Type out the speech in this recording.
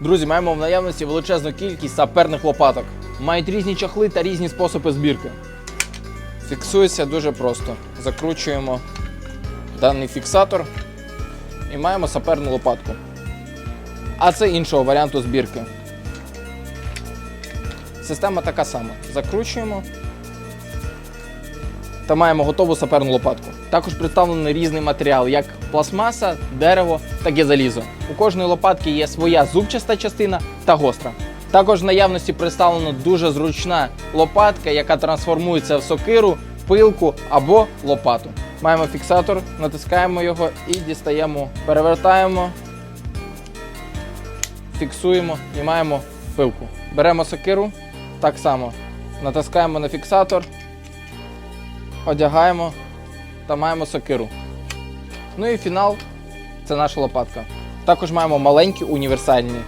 Друзі, маємо в наявності величезну кількість саперних лопаток. Мають різні чохли та різні способи збірки. Фіксується дуже просто. Закручуємо даний фіксатор і маємо саперну лопатку. А це іншого варіанту збірки. Система така сама. Закручуємо та маємо готову саперну лопатку. Також представлений різний матеріал, як пластмаса, дерево та є залізо. У кожної лопатки є своя зубчаста частина та гостра. Також в наявності представлена дуже зручна лопатка, яка трансформується в сокиру, пилку або лопату. Маємо фіксатор, натискаємо його і дістаємо, перевертаємо, фіксуємо і маємо пилку. Беремо сокиру, так само натискаємо на фіксатор, одягаємо та маємо сокиру. Ну і фінал це наша лопатка. Також маємо маленькі універсальні